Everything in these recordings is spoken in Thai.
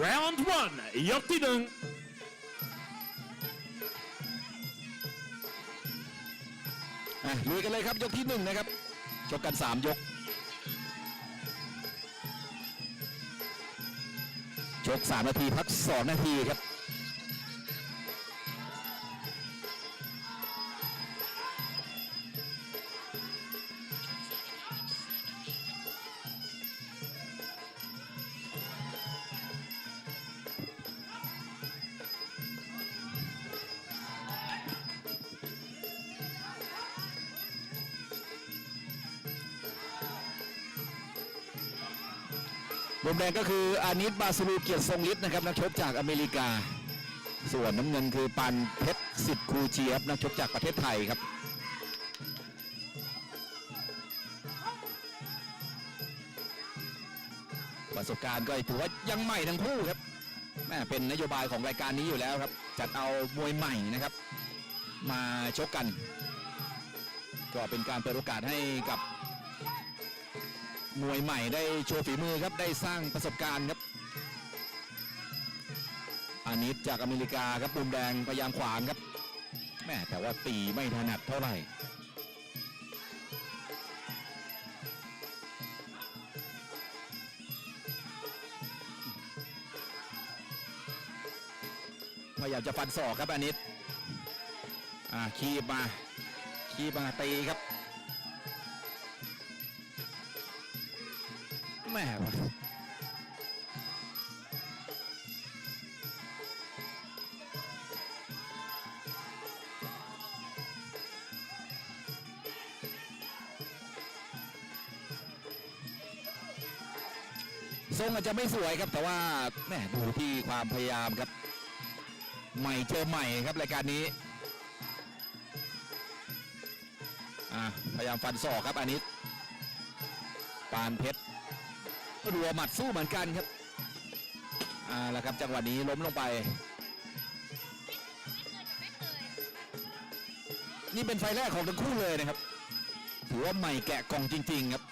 round one ยกที่หนึ่งอะลุยกันเลยครับยกที่หนึ่งนะครับชกกันสามยก ชกสามนาที พักสองนาทีครับ มแดงก็คืออานิตบาสูเกียรติทรงฤทธิ์นะครับนักชกจากอเมริกา ส่วนน้ำเงินคือปันเพชรสิทธิ์ครูเจียบนักชกจากประเทศไทยครับประสบการณ์ก็ถือว่ายังใหม่ทั้งคู่ครับแม่เป็นนโยบายของรายการนี้อยู่แล้วครับ จัดเอามวยใหม่นะครับ มาชกกัน ก็เป็นการเปิดโอกาสให้กับ มวยใหม่ได้โชว์ฝีมือครับได้สร้างประสบการณ์ครับอานิตจากอเมริกาครับมุมแดงพยายามขวางครับแม่แต่ว่าตีไม่ถนัดเท่าไหร่พยายามจะฟันศอกครับอานิตอ่าคีบมาคีบมาตีครับ แม่ทรงอาจจะไม่สวยครับแต่ว่าแม่ดูที่ความพยายามครับ ใหม่เจอใหม่ครับรายการนี้อะพยายามฟันศอกครับอันนี้ปานเพชร รัวหมัดสู้เหมือนกันครับอ่าแล้วครับจังหวะนี้ล้มลงไป นี่เป็นไฟแรกของทั้งคู่เลยนะครับถือว่าใหม่แกะกล่องจริง ๆ ครับ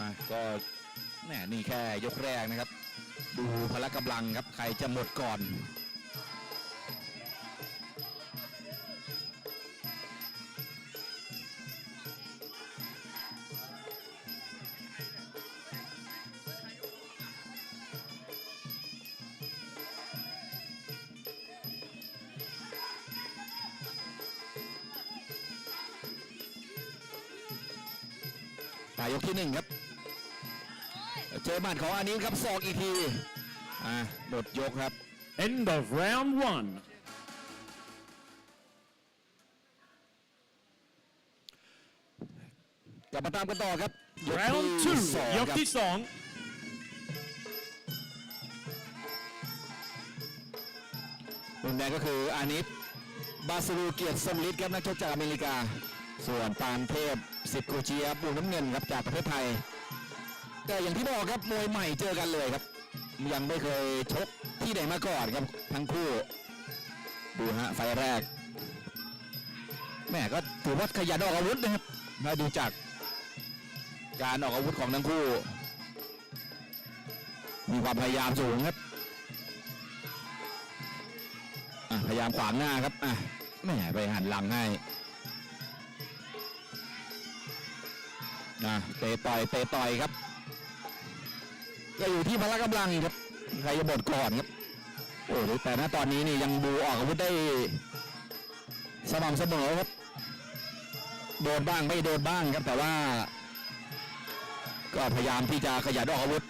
อะก็แหมนี่แค่ยกแรกนะครับ ดูพละกำลังครับ ใครจะหมดก่อนายยกที่หนึ่งครับ เจอหมัดของอานินครับศอกอีกที อ่าหมดยกครับ end of round one กลับมาตามกันต่อครับยก round ที่ two สองยกครับที่สองมุมแดงก็คืออานิตบาสลูเกียรติสมฤทธิ์ครับนักชกจากอเมริกา ส่วนปานเทพ สิทธิ์กูเจียบมุมน้ำเงินครับจากประเทศไทย แต่อย่างที่บอกครับมวยใหม่เจอกันเลยครับ ยังไม่เคยชกที่ไหนมาก่อนครับทั้งคู่ ดูฮะไฟแรกแม่ก็ถือว่าขยันออกอาวุธนะครับมาดูจากการออกอาวุธของทั้งคู่ มีความพยายามสูงครับพยายามขวางหน้าครับอะแม่ไปหันหลังให้ นะเตะต่อยเตะต่อยครับ ก็อยู่ที่พละกำลังครับใครจะหมดก่อนครับโอ้แต่ณตอนนี้นี่ยังดูออกอาวุธได้สม่ำเสมอครับโดนบ้างไม่โดนบ้างครับแต่ว่า ก็พยายามที่จะขยันออกอาวุธ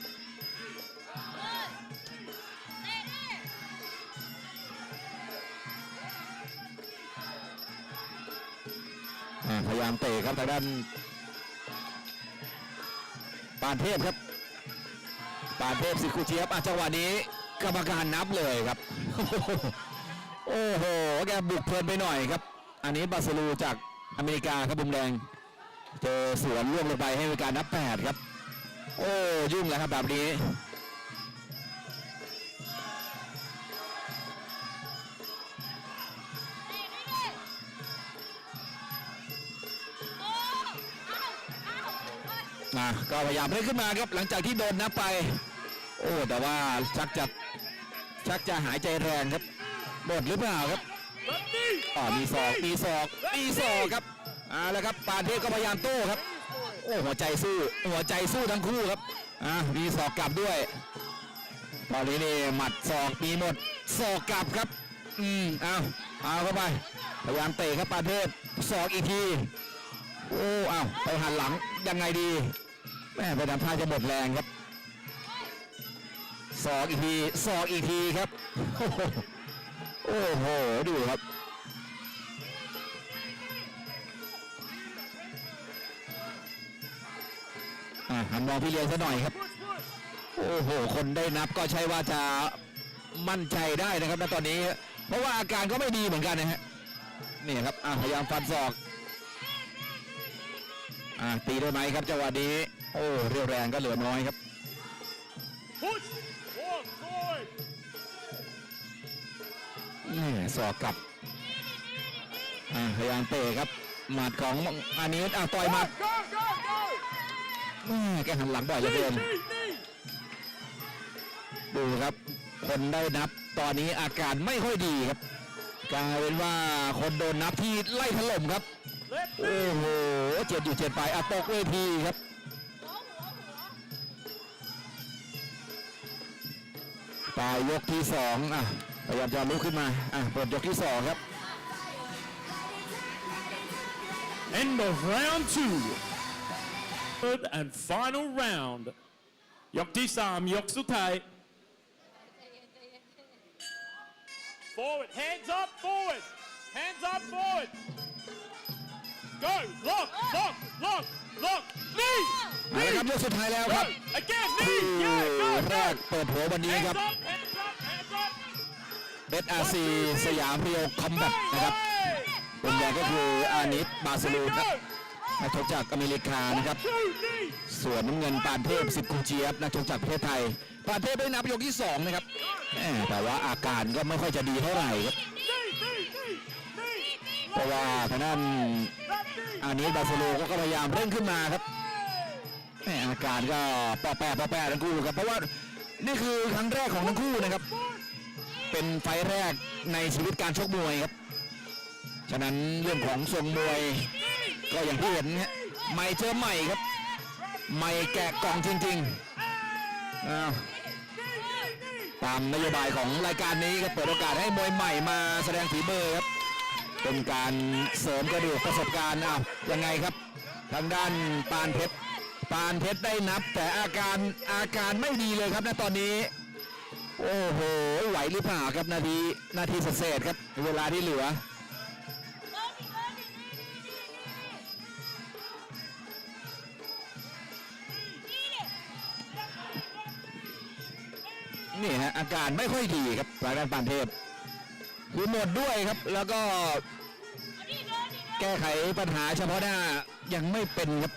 พยายามเตะครับทางด้าน ปานเทพครับ ปานเทพสิคุเจี๊ยบอะจังหวะนี้กรรมการนับเลยครับ โอ้โห แกบุกเพลินไปหน่อยครับ อันนี้บาสลูจากอเมริกาครับบุมแดง เจอสวนล่วงลงไปให้มีการนับแปดครับ โอ้ยุ่งแล้วครับแบบนี้ อะก็พยายามเล่นขึ้นมาครับหลังจากที่โดนนับไป โอ้แต่ว่าชักจะชักจะหายใจแรงครับหมดหรือเปล่าครับอ๋อมีศอกมีศอกมีศอกครับอ่าแล้วครับปานเทพก็พยายามโต้ครับ โอ้หัวใจสู้หัวใจสู้ทั้งคู่ครับอ่ามีศอกกลับด้วยตอนนี้นี่หมัดศอกมีหมดศอกกลับครับ อืมเอาเอาเข้าไปพยายามเตะครับปานเทพศอกอีกทีโอ้เอาไปหันหลังยังไงดี แม่ไปทำท่าจะหมดแรงครับศอกอีกทีศอกอีกทีครับโอ้โหโอ้โห ดูครับ อะหันมองพี่เลี้ยงซะหน่อยครับ โอ้โห คนได้นับก็ใช่ว่าจะมั่นใจได้นะครับณตอนนี้ เพราะว่าอาการก็ไม่ดีเหมือนกันนะฮะ นี่ครับ อะพยายามฟันศอก อะตีได้ไหมครับจังหวะนี้ โอ้เรียวแรงก็เหลือน้อยครับ Push. Walk forward. นี่ศอกกลับอะพยายามเตะครับ หมัดของอานิสอะต่อยหมัด Go, go, go. แม่แกหันหลังบ่อยเหลือเกิ Knee, น knee, knee. ดูครับ คนได้นับตอนนี้อาการไม่ค่อยดีครับกลายเป็นว่าคนโดนนับที่ไล่ถล่มครับ Left โอ้ knee. โห เจ็บอยู่เจ็บไปอะตกเวทีครับ ปลายยกที่สองอะพยายามจะลุกขึ้นมาอะเปิดยกที่สองครับ End of round two. Third and final round. ยกที่สามยกสุดท้าย Forward, hands up, forward. Hands up, forward. Go, lock, lock, lock, lock. Knee, เอาละครับยกสุดท้ายแล้วค go. รับ Again, คู่ knee. Yeah, go, แร go. กเปิดหัววันนี้ครับ Hands up, hands up, hands up. เบสอาซีสยามเรียวคอมแบทนะครับเป็นแดงก็คืออานิสบาสลูครับนักชกจากอเมริกานะครับ Two, knee. ส่วนน้ำเงินปานเทพสิบกูเจี๊ยบนักชกจากประเทศไทย ปานเทพได้นับยกที่สองนะครับแหม่แต่ว่าอาการก็ไม่ค่อยจะดีเท่าไหร่ครับ Knee, knee, knee, knee. เพราะว่าทางด้าน Left knee. อานิสบาสโลก็พยายามเร่งขึ้นมาครับแหมอาการก็ปอแปะปอแปะทั้งคู่ครับเพราะว่านี่คือครั้งแรกของทั้งคู่นะครับ เป็นไฟแรกในชีวิตการชกมวยครับ ฉะนั้นเรื่องของทรงมวย ก็อย่างที่เห็นฮะใหม่เจอใหม่ครับใหม่แกะกล่องจริงๆตามนโยบายของรายการนี้ครับเปิดโอกาสให้มวยใหม่มาแสดงฝีมือครับ เป็นการเสริมกระดูกประสบการณ์อ้าวยังไงครับ ทางด้านปานเพชรปานเพชรได้นับ แต่อาการอาการไม่ดีเลยครับณตอนนี้ โอ้โหไหวหรือเปล่าครับนาทีนาทีเศษครับ เวลาที่เหลือนี่ฮะอาการไม่ค่อยดีครับทางด้านปานเทพ คือหมดด้วยครับ แล้วก็แก้ไขปัญหาเฉพาะหน้ายังไม่เป็นครับ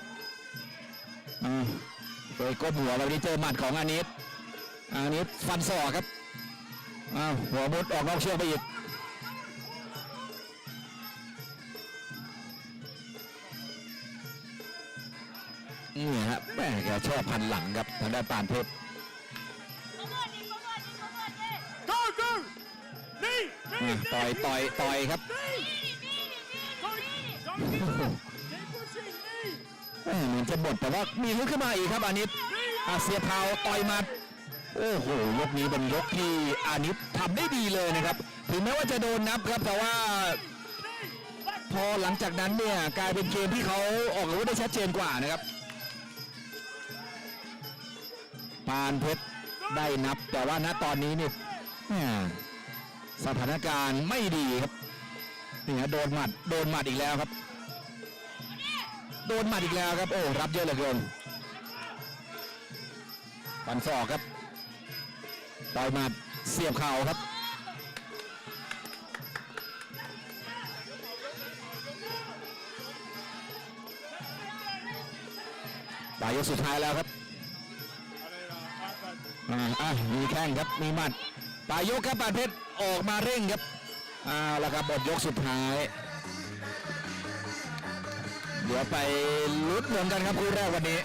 โดยก้มหัวแบบนี้เจอหมัดของอานิสอานิสฟันศอกครับอ้าวหัวมุดออกนอกเชือกไปอีกนี่ฮะแม่แกชอบพันหลังครับทางด้านปานเทพ Go, อะ knee, ต่อย knee. ต่อยต่อยครับ Knee. Don't, don't keep pushing. Keep pushing, knee. แม่เหมือนจะหมดแต่ว่ามีลุกขึ้นมาอีกครับอานิสอาเสียพาวต่อยหมัดโอ้โหยกนี้เป็นยกที่อานิสทำได้ดีเลยนะครับ ถึงแม้ว่าจะโดนนับครับแต่ว่า พอหลังจากนั้นเนี่ยกลายเป็นเกมที่เขาออกอาวุธได้ชัดเจนกว่านะครับปานเพชรได้นับแต่ว่าณตอนนี้เนี่ยแหม่ สถานการณ์ไม่ดีครับนี่ฮะโดนหมัดโดนหมัดอีกแล้วครับ โดนหมัดอีกแล้วครับโอ้รับเยอะเหลือเกินฟันศอกครับต่อยหมัดเสียบเข่าครับปลายยกสุดท้ายแล้วครับอ่าอะมีแข้งครับมีหมัดปลายยกครับปานเพชร ออกมาเร่งครับเอาละครับหมดยกสุดท้าย เดี๋ยวไปลุ้นเหมือนกันครับคู่แรกวันนี้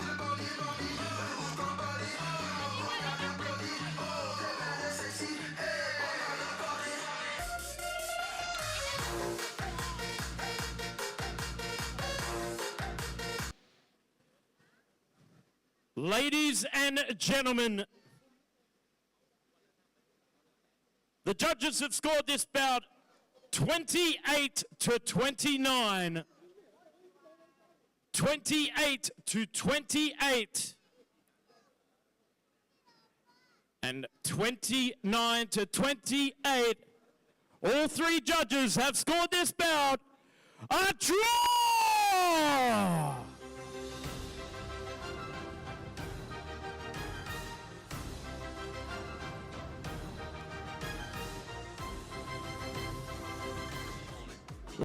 Ladies and gentlemen, the judges have scored this bout 28 to 29. 28 to 28. And 29 to 28. All three judges have scored this bout a draw!